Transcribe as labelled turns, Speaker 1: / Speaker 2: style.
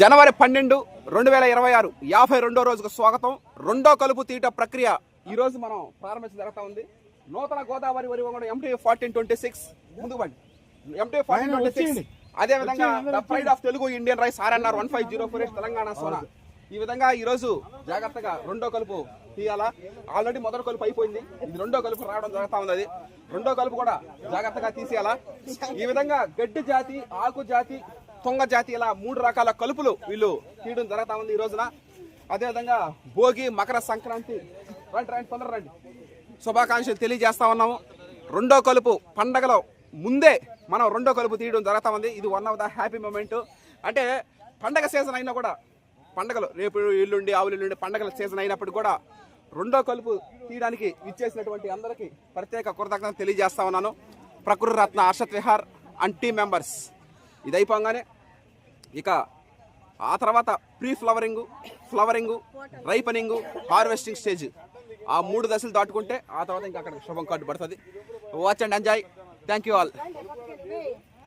Speaker 1: జనవరి పన్నెండు రెండు వేల ఇరవై ఆరు యాభై రెండో రోజుకు స్వాగతం. రెండో కలుపు తీట ప్రక్రియ ఈ రోజు మనం ప్రారంభించ జరుగుతా ఉంది. నూతన గోదావరి వరి వంగడం ఎంటీ ఫార్టీన్ ట్వంటీ సిక్స్ ముందుకు పండి ఎంటీ ఫార్టీన్ ట్వంటీ సిక్స్ అదే విధంగా the pride of Telugu Indian rice RNR one five zero four Telangana Sona. ఈ విధంగా ఈ రోజు జాగ్రత్తగా రెండో కలుపు తీయాలా? ఆల్రెడీ మొదటి కలుపు అయిపోయింది. ఇది రెండో కలుపు రావడం జరుగుతా ఉంది అది. రెండో కలుపు కూడా జాగ్రత్తగా తీసేయాలా? ఈ విధంగా గడ్డి జాతి ఆకు జాతి తొంగ జాతి ఇలా మూడు రకాల కలుపులు వీళ్ళు తీయడం జరుగుతా ఉంది ఈ రోజున. అదేవిధంగా భోగి మకర సంక్రాంతి. రండి రండి తొందర రండి. శుభాకాంక్షలు తెలియజేస్తా ఉన్నాము. రెండో కలుపు పండగలో ముందే మనం రెండో కలుపు తీయడం జరుగుతా ఉంది. ఇది one of the happy moment అంటే పండగ సీజన్ అయినా కూడా పండగలు రేపు ఎల్లుండి ఆవులు ఎల్లుండి పండగల సీజన్ అయినప్పుడు కూడా రెండో కలుపు తీయడానికి ఇచ్చేసినటువంటి అందరికీ ప్రత్యేక కృతజ్ఞత తెలియజేస్తా ఉన్నాను. Prakruthi Ratna Harshath Vihar and team members ఇది అయిపోగానే ఇక ఆ తర్వాత pre flowering flowering ripening harvesting stage. ఆ మూడు దశలు దాటుకుంటే ఆ తర్వాత ఇంకా అక్కడ శుభం కార్డు పడుతుంది watch and enjoy thank you all